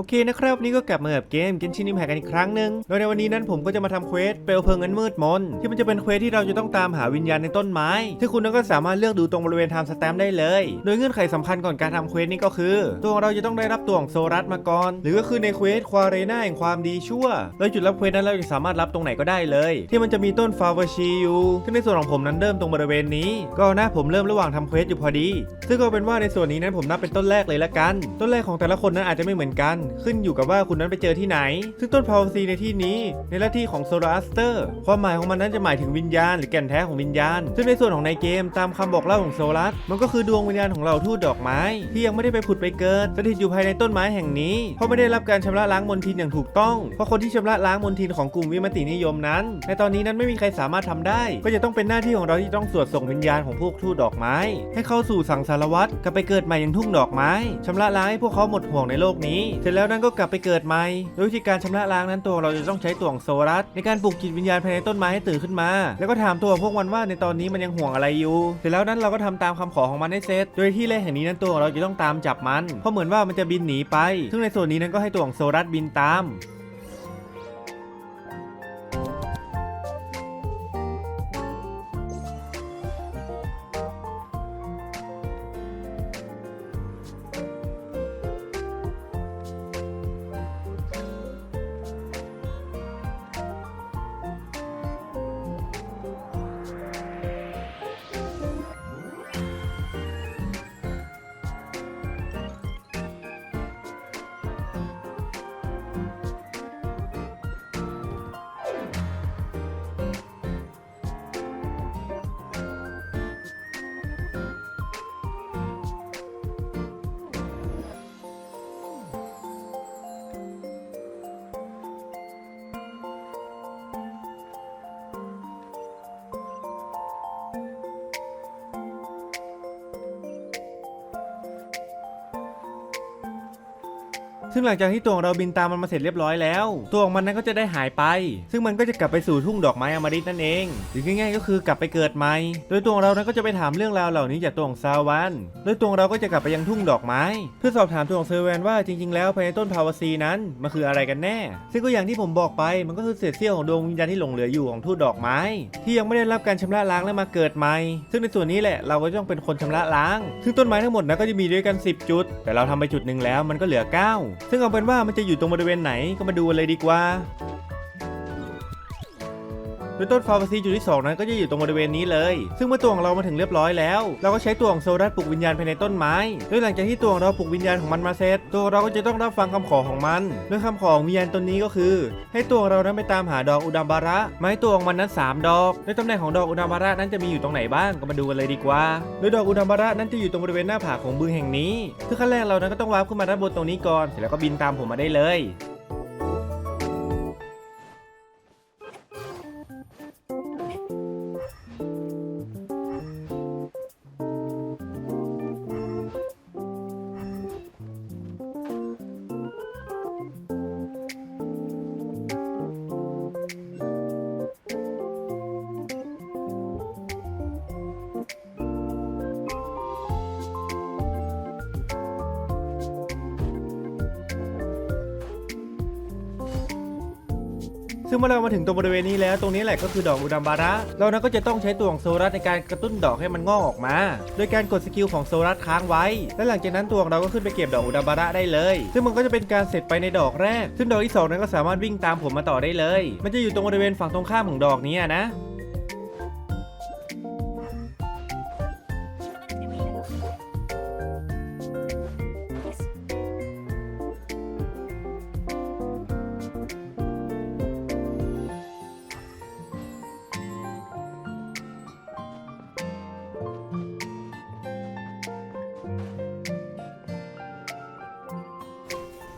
โอเคนะครับวันนี่ก็กลับมากับเกมเกนชินิมแฮกันอีกครั้งหนึ่งโดยในวันนี้นั้นผมก็จะมาทำเควสเปลวเพลิงอันมืดมนที่มันจะเป็นเควสที่เราจะต้องตามหาวิญญาณในต้นไม้ ที่คุณนั้นก็สามารถเลือกดูตรงบริเวณไทม์สแตมป์ได้เลย โดยเงื่อนไขสำคัญก่อนการทำเควสนี้ก็คือ ตัวเราจะต้องได้รับตัวของโซรัสมาก่อน หรือก็คือในเควสควาเรนาแห่งความดีชั่วโดยจุดรับเควสนั้นเราจะสามารถรับตรงไหนก็ได้เลย ที่มันจะมีต้นฟาวชีอยู่ซึ่งในส่วนของผมนั้นเริ่มตรงบริเวณนี้ ก็นะผมเริ่มระหว่างทำเควสอยู่พอดี ซึ่งก็เป็นว่าในส่วนนี้นั้นผมนับเป็นต้นแรกเลยละกัน ต้นแรกของแต่ละคนนั้นอาจจะไม่เหมือนกันขึ้นอยู่กับว่าคุณนั้นไปเจอที่ไหน ซึ่งต้นพาวซีในที่นี้ ในลัทธิของโซลาสเตอร์ความหมายของมันนั้นจะหมายถึงวิญญาณหรือแก่นแท้ของวิญญาณ ซึ่งในส่วนของในเกมตามคำบอกเล่าของโซลัสมันก็คือดวงวิญญาณของเราทูตดอกไม้ ที่ยังไม่ได้ไปผุดไปเกิดสถิตอยู่ภายในต้นไม้แห่งนี้ เพราะไม่ได้รับการชำระล้างมลทินอย่างถูกต้อง เพราะคนที่ชำระล้างมลทินของกลุ่มวิมตินิยมนั้น ในตอนนี้นั้นไม่มีใครสามารถทำได้ ก็จะต้องเป็นหน้าที่ของเราที่ต้องสวดส่งวิญญาณของพวกทูตดอกไม้ ให้เข้าสู่สังสารวัฏกลับไปเกิดใหม่ยังทุ่งดอกไม้ชำระล้างให้พวกเขาหมดห่วงในโลกนี้เสร็จแล้วแล้วนั้นก็กลับไปเกิดใหม่โดยวิธีการชำระล้างนั้นตัวเราจะต้องใช้ตัวของโซรัสในการปลุกจิตวิญญาณภายในต้นไม้ให้ตื่นขึ้นมา แล้วก็ถามตัวพวกมันว่าในตอนนี้มันยังห่วงอะไรอยู่ เสร็จแล้วนั้นเราก็ทำตามคำขอของมันให้เสร็จโดยที่แรกแห่งนี้นั้นตัวเราจะต้องตามจับมัน เพราะเหมือนว่ามันจะบินหนีไป ซึ่งในส่วนนี้นั้นก็ให้ตัวของโซรัสบินตาม ซึ่งหลังจากที่ตัวของเราบินตามมันมาเสร็จเรียบร้อยแล้ว ตัวของมันนั้นก็จะได้หายไป ซึ่งมันก็จะกลับไปสู่ทุ่งดอกไม้อมฤตนั่นเองหรือง่ายๆก็คือกลับไปเกิดใหม่ โดยตัวของเรานั้นก็จะไปถามเรื่องราวเหล่านี้จากตัวของซาวันโดยตัวของเราก็จะกลับไปยังทุ่งดอกไม้ เพื่อสอบถามตัวของเซอร์แวนว่าจริง ๆ แล้วภายในต้นพาวซีนั้นมันคืออะไรกันแน่ ซึ่งก็อย่างที่ผมบอกไปมันก็คือเศษเสี้ยวของดวงวิญญาณที่หลงเหลืออยู่ของทูตดอกไม้ ที่ยังไม่ได้รับการชำระล้างและมาเกิดใหม่ ซึ่งในส่วนนี้แหละเราก็ต้องเป็นคนชำระล้าง ซึ่งต้นไม้ทั้งหมดนะก็จะมีด้วยกัน 10 จุด แต่เราทำไปจุดหนึ่งแล้วมันก็เหลือ 9ซึ่งเอาเป็นว่ามันจะอยู่ตรงบริเวณไหนก็มาดูเลยดีกว่า โดยต้นฟาวซีจุดที่ 2 นั้นก็จะอยู่ตรงบริเวณนี้เลย ซึ่งเมื่อตัวของเรามาถึงเรียบร้อยแล้ว เราก็ใช้ตัวของโซดัสปลุกวิญญาณภายในต้นไม้โดยหลังจากที่ตัวของเราปลุกวิญญาณของมันมาเสร็จตัวเราก็จะต้องรับฟังคำขอของมันโดยคำขอของวิญญาณตนนี้ก็คือ ให้ตัวของเรานั้นไปตามหาดอกอุดัมบาระไม้ตัวของมันนั้น 3 ดอกโดยตำแหน่งของดอกอุดัมบาระนั้นจะมีอยู่ตรงไหนบ้างก็มาดูกันเลยดีกว่า โดยดอกอุดัมบาระนั้นจะอยู่ตรงบริเวณหน้าผาของบึงแห่งนี้ซึ่งขั้นแรกเรานั้นก็ต้องวาร์ปขึ้นมาด้านบนตรงนี้ก่อนเสร็จแล้วก็บินตามผมมาได้เลย ซึ่งเมื่อเรามาถึงตรงบริเวณนี้แล้วตรงนี้แหละก็คือดอกอุดัมบาระ เรานั้นก็จะต้องใช้ตัวของโซรัสในการกระตุ้นดอกให้มันงอกออกมา โดยการกดสกิลของโซรัสค้างไว้ และหลังจากนั้นตัวของเราก็ขึ้นไปเก็บดอกอุดัมบาระได้เลย ซึ่งมันก็จะเป็นการเสร็จไปในดอกแรก ซึ่งดอกที่สองนั้นก็สามารถวิ่งตามผมมาต่อได้เลย มันจะอยู่ตรงบริเวณฝั่งตรงข้ามของดอกนี้นะ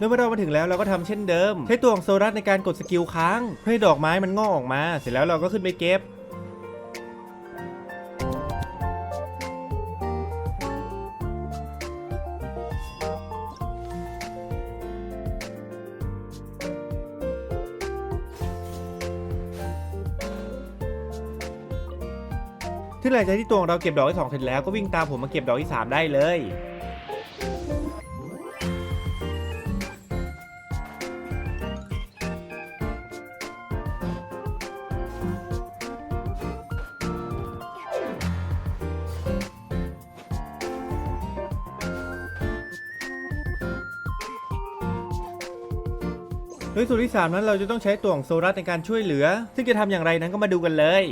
นะเมื่อเรามาถึงแล้วเราก็ทำเช่นเดิม ใช้ตัวของโซรัสในการกดสกิลค้าง เพื่อให้ดอกไม้มันงอกออกมา เสร็จแล้วเราก็ขึ้นไปเก็บซึ่หลังจากที่ตัวของเราเก็บดอกที่สองเสร็จแล้วก็วิ่งตามผมมาเก็บดอกที่สามได้เลย โดยส่วนที่ 3 นั้นเราจะต้องใช้ตัวของโซรัสในการช่วยเหลือ ซึ่งจะทำอย่างไรนั้นก็มาดูกันเลย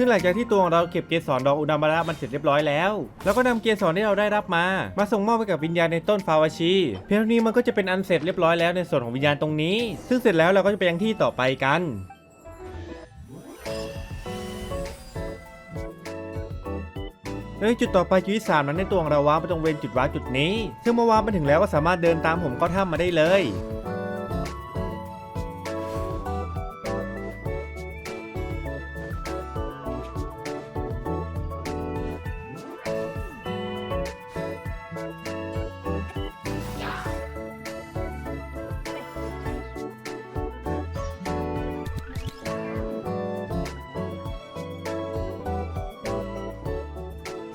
ซึ่งหลังจากที่ตัวของเราเก็บเกสรดอกอุดามบาระมันเสร็จเรียบร้อยแล้วแล้วก็นำเกสรที่เราได้รับมา มาส่งมอบไปกับวิญญาณในต้นฟาวาชีเพียงเท่านี้มันก็จะเป็นอันเสร็จเรียบร้อยแล้วในส่วนของวิญญาณตรงนี้ ซึ่งเสร็จแล้วเราก็จะไปยังที่ต่อไปกันโดยจุดต่อไปจุดที่สามนั้นในตัวของเราว้าไปตรงเวนจุดว้าร์จุดนี้ ซึ่งเมื่อว้าร์ปมาถึงแล้วก็สามารถเดินตามผมก็ถ้ำมาได้เลย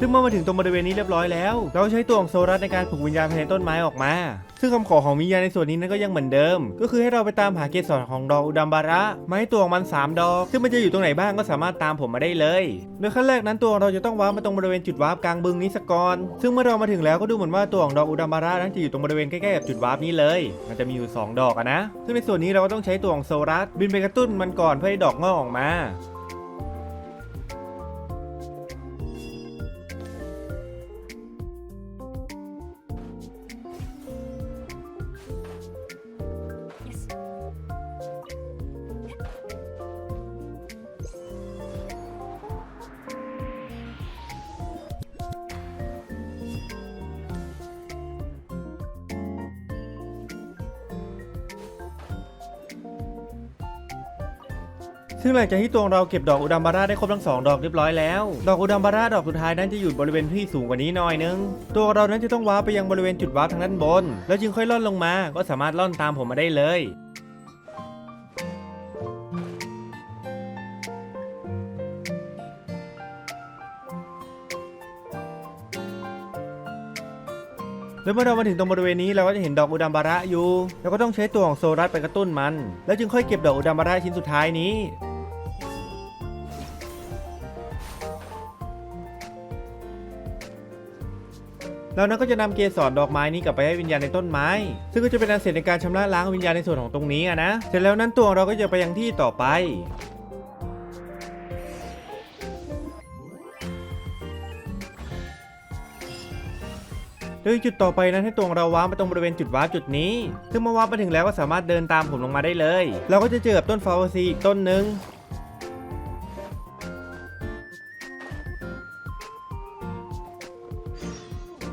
ซึ่งเมื่อมาถึงตรงบริเวณนี้เรียบร้อยแล้ว เราใช้ตัวของโซรัสในการปลุกวิญญาณภายในต้นไม้ออกมา ซึ่งคำขอของวิญญาณในส่วนนี้นั้นก็ยังเหมือนเดิม ก็คือให้เราไปตามหาเกสรของดอกอุดัมบาระมาให้ตัวของมัน 3 ดอก ซึ่งมันจะอยู่ตรงไหนบ้างก็สามารถตามผมมาได้เลย โดยขั้นแรกนั้นตัวเราจะต้องวาร์ปมาตรงบริเวณจุดวาร์ปกลางบึงนี้สกอน ซึ่งเมื่อเรามาถึงแล้วก็ดูเหมือนว่าตัวของดอกอุดัมบาระนั้นจะอยู่ตรงบริเวณใกล้ๆกับจุดวาร์ปนี้เลย มันจะมีอยู่สองดอกอะนะ ซึ่งในส่วนนี้เราก็ต้องใช้ตัวของโซรัสบินไปกระตุ้นมันก่อนเพื่อให้ดอกงอกออกมา ซึ่งหลังจากที่ตัวเราเก็บดอกอุดัมบาร่าได้ครบทั้งสองดอกเรียบร้อยแล้ว ดอกอุดัมบาร่าดอกสุดท้ายนั้นจะอยู่บริเวณที่สูงกว่านี้หน่อยนึง ตัวเรานั้นจะต้องว้าไปยังบริเวณจุดว้าทางด้านบน แล้วจึงค่อยล่อนลงมา ก็สามารถล่อนตามผมมาได้เลยแล้วเมื่อเรามาถึงตรงบริเวณนี้เราก็จะเห็นดอกอุดัมบาระอยู่ แล้วก็ต้องใช้ตัวของโซรัสไปกระตุ้นมัน แล้วจึงค่อยเก็บดอกอุดัมบาระชิ้นสุดท้ายนี้ แล้วนั้นก็จะนำเกสรดอกไม้นี้กลับไปให้วิญญาณในต้นไม้ ซึ่งก็จะเป็นอันเสร็จในการชำระล้างวิญญาณในส่วนของตรงนี้อะนะ เสร็จแล้วนั้นตัวงเราก็จะไปยังที่ต่อไปโดยจุดต่อไปนั้นให้ตัวงเราว้าร์ปตรงบริเวณจุดว้าจุดนี้ ซึ่งเมื่อว้าร์ปถึงแล้วก็สามารถเดินตามผมลงมาได้เลย เราก็จะเจอกับต้นฟาวซีอีกต้นหนึ่ง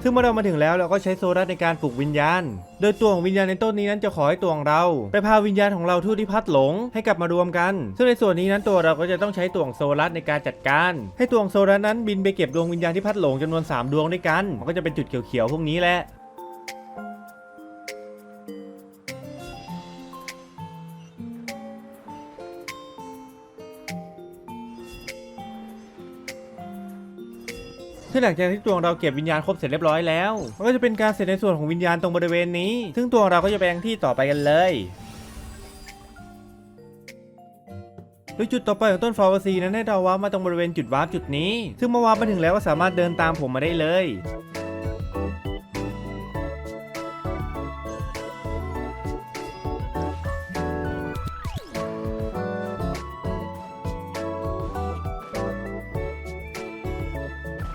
ซึ่งเมื่อเรามาถึงแล้วเราก็ใช้โซลัสในการปลุกวิญญาณ โดยตัวของวิญญาณในต้นนี้นั้นจะขอให้ตัวของเรา ไปพาวิญญาณของเราทู่ที่พัดหลงให้กลับมารวมกัน ซึ่งในส่วนนี้นั้นตัวเราก็จะต้องใช้ตัวของโซลัสในการจัดการ ให้ตัวของโซลัสนั้นบินไปเก็บดวงวิญญาณที่พัดหลงจำนวน 3 ดวงด้วยกัน มันก็จะเป็นจุดเขียวๆพวกนี้แหละ ซึ่งหลังจากที่ตัวของเราเก็บวิญญาณครบเสร็จเรียบร้อยแล้ว มันก็จะเป็นการเสร็จในส่วนของวิญญาณตรงบริเวณนี้ ซึ่งตัวของเราก็จะไปยังที่ต่อไปกันเลยโดยจุดต่อไปของต้นฟลาวซีนั้นให้เราวามาตรงบริเวณจุดวาร์ปจุดนี้ ซึ่งเมื่อวาร์ปมาถึงแล้วก็สามารถเดินตามผมมาได้เลย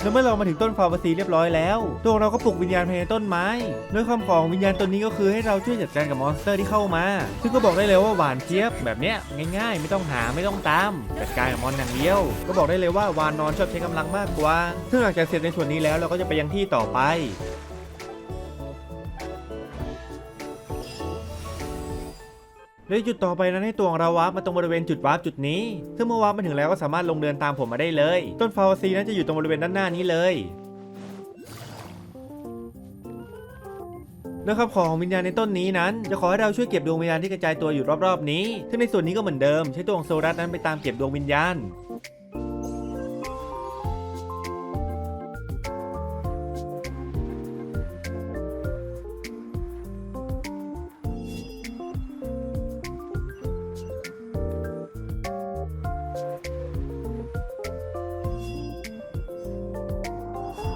แล้วเมื่อเรามาถึงต้นฟาวาซีเรียบร้อยแล้วตัวงเราก็ปลุกวิญญาณภายในต้นไม้ด้วยคำของวิญญาณตัวนี้ก็คือให้เราช่วยจัดการกับมอนสเตอร์ที่เข้ามา ซึ่งก็บอกได้เลยว่าหวานเจี๊ยบแบบเนี้ยง่าย ๆ ไม่ต้องหาไม่ต้องตามจัดการกับมอนอย่างเดียว ก็บอกได้เลยว่าวานนอนชอบใช้กำลังมากกว่า ซึ่งหลังจากเสร็จในส่วนนี้แล้วเราก็จะไปยังที่ต่อไป และจุดต่อไปนั้นให้ตัวของเราวาร์ปมาตรงบริเวณจุดวาร์ปจุดนี้ ซึ่งเมื่อวาร์ปมาถึงแล้วก็สามารถลงเดินตามผมมาได้เลย ต้นฟาวซีนั้นจะอยู่ตรงบริเวณด้านหน้านี้เลยนะครับของวิญญาณในต้นนี้นั้น จะขอให้เราช่วยเก็บดวงวิญญาณที่กระจายตัวอยู่รอบๆนี้ ซึ่งในส่วนนี้ก็เหมือนเดิม ใช้ตัวของโซรัสนั้นไปตามเก็บดวงวิญญาณ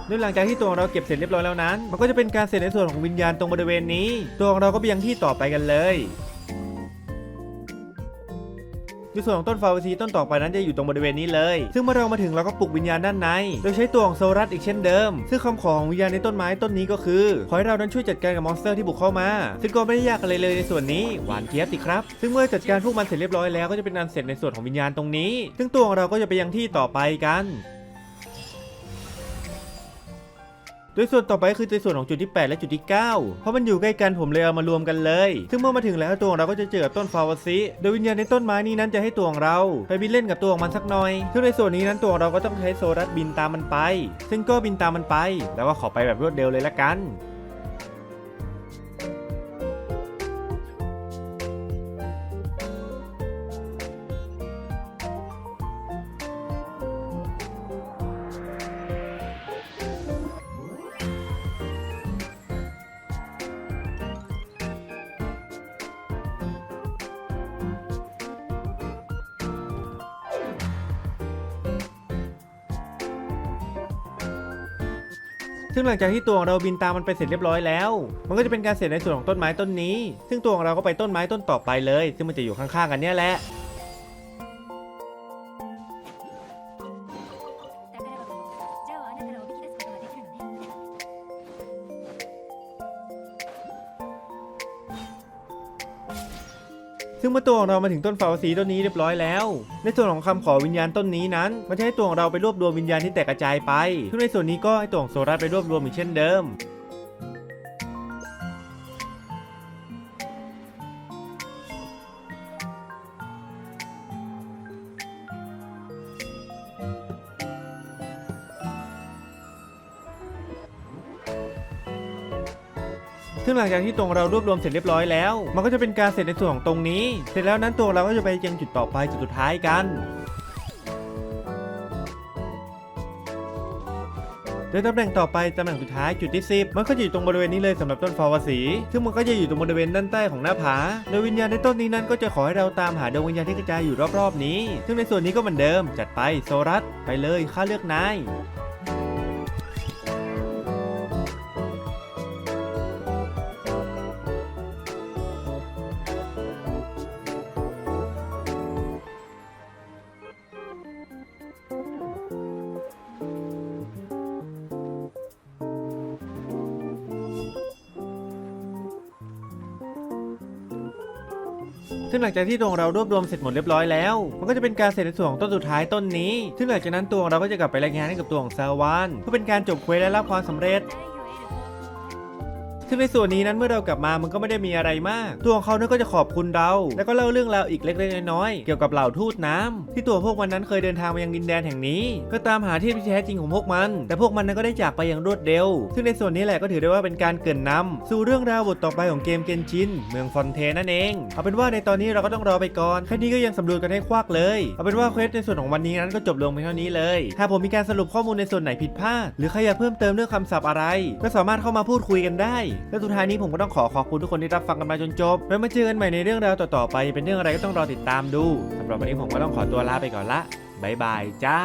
โดยหลังจากที่ตัวของเราเก็บเสร็จเรียบร้อยแล้วนั้น มันก็จะเป็นการเสร็จในส่วนของวิญญาณตรงบริเวณนี้ ตัวของเราก็ไปยังที่ต่อไปกันเลยในส่วนของต้นฟาวซีต้นต่อไปนั้นจะอยู่ตรงบริเวณนี้เลย ซึ่งเมื่อเรามาถึงเราก็ปลุกวิญญาณด้านใน โดยใช้ตัวของโซรัสอีกเช่นเดิม ซึ่งคำขอของวิญญาณในต้นไม้ต้นนี้ก็คือ ขอให้เรานั้นช่วยจัดการกับมอนสเตอร์ที่บุกเข้ามา ซึ่งก็ไม่ได้ยากอะไรเลยในส่วนนี้ หวานเจี๊ยบสิครับ ซึ่งเมื่อจัดการพวกมันเสร็จเรียบร้อยแล้วก็จะเป็นอันเสร็จในส่วนของวิญญาณตรงนี้ ซึ่งตัวของเราก็จะไปยังที่ต่อไปกัน ดยส่วนต่อไปคือในส่วนของจุดที่ 8 และจุดที่ 9 เพราะมันอยู่ใกล้กันผมเลยเอามารวมกันเลย ซึ่งเมื่อมาถึงแล้วตัวของเราก็จะเจอกับต้นฟาวซิโดยวิญญาณในต้นไม้นี้นั้นจะให้ตัวของเรา ไปบินเล่นกับตัวของมันสักหน่อยซึ่งในส่วนนี้นั้นตัวของเราก็ต้องใช้โซรัสบินตามมันไป ซึ่งก็บินตามมันไปแล้วก็ขอไปแบบรวดเร็วเลยละกัน ซึ่งหลังจากที่ตัวของเราบินตามมันไปเสร็จเรียบร้อยแล้ว มันก็จะเป็นการเสร็จในส่วนของต้นไม้ต้นนี้ ซึ่งตัวของเราก็ไปต้นไม้ต้นต่อไปเลย ซึ่งมันจะอยู่ข้างๆกันเนี่ยแหละ ซึ่งเมื่อตัวของเรามาถึงต้นฟาวสีต้นนี้เรียบร้อยแล้ว ในส่วนของคำขอวิญญาณต้นนี้นั้นมันจะให้ตัวของเราไปรวบรวมวิญญาณที่แตกกระจายไปซึ่งในส่วนนี้ก็ให้ตัวของโซรัสไปรวบรวมอีกเช่นเดิม ซึ่งหลังจากที่ตรงเรารวบรวมเสร็จเรียบร้อยแล้ว มันก็จะเป็นการเสร็จในส่วนของตรงนี้ เสร็จแล้วนั้นตัวเราก็จะไปยังจุดต่อไปจุดสุดท้ายกันโดยตำแหน่งต่อไปตำแหน่งสุดท้ายจุดที่ 10 มันก็จะอยู่ตรงบริเวณนี้เลยสำหรับต้นฟาวาสี ซึ่งมันก็จะอยู่ตรงบริเวณด้านใต้ของหน้าผา โดยวิญญาณในต้นนี้นั้นก็จะขอให้เราตามหาดวงวิญญาณที่กระจายอยู่รอบๆนี้ ซึ่งในส่วนนี้ก็เหมือนเดิม จัดไปโซรัสไปเลยข้าเลือกนาย ซึ่งหลังจากที่ตัวงเรารวบรวมเสร็จหมดเรียบร้อยแล้ว มันก็จะเป็นการเสร็จในส่วนของต้นสุดท้ายต้นนี้ ซึ่งหลังจากนั้นตัวเราก็จะกลับไปรายงานให้กับตัวของซาวานเพื่อเป็นการจบเควสและรับความสำเร็จ ซึ่งในส่วนนี้นั้นเมื่อเรากลับมามันก็ไม่ได้มีอะไรมาก ตัวของเขาเนี่ยก็จะขอบคุณเรา แล้วก็เล่าเรื่องราวอีกเล็กๆน้อยๆเกี่ยวกับเหล่าทูตน้ำที่ตัวพวกมันนั้นเคยเดินทางมายังดินแดนแห่งนี้ ก็ตามหาที่แท้จริงของพวกมัน แต่พวกมันนั้นก็ได้จากไปอย่างรวดเร็ว ซึ่งในส่วนนี้แหละก็ถือได้ว่าเป็นการเกินนำสู่เรื่องราวบทต่อไปของเกมเกนชินเมืองฟอนเทนนั่นเองเอาเป็นว่าในตอนนี้เราก็ต้องรอไปก่อนแค่นี้ก็ยังสำรวจกันให้ควักเลยเอาเป็นว่าเควสในส่วนของวันนี้นั้นก็จบลงเพียงเท่านี้เลย ถ้าผมมีการสรุปข้อมูลในส่วนไหนผิดพลาด หรือใครอยากเพิ่มเติมเรื่องคำศัพท์อะไร ก็สามารถเข้ามาพูดคุยกันได้และสุดท้ายนี้ผมก็ต้องขอขอบคุณทุกคนที่รับฟังกันมาจนจบไว้มาเจอกันใหม่ในเรื่องราวต่อๆไป เป็นเรื่องอะไรก็ต้องรอติดตามดูสำหรับวันนี้ผมก็ต้องขอตัวลาไปก่อนละบ๊ายบายจ้า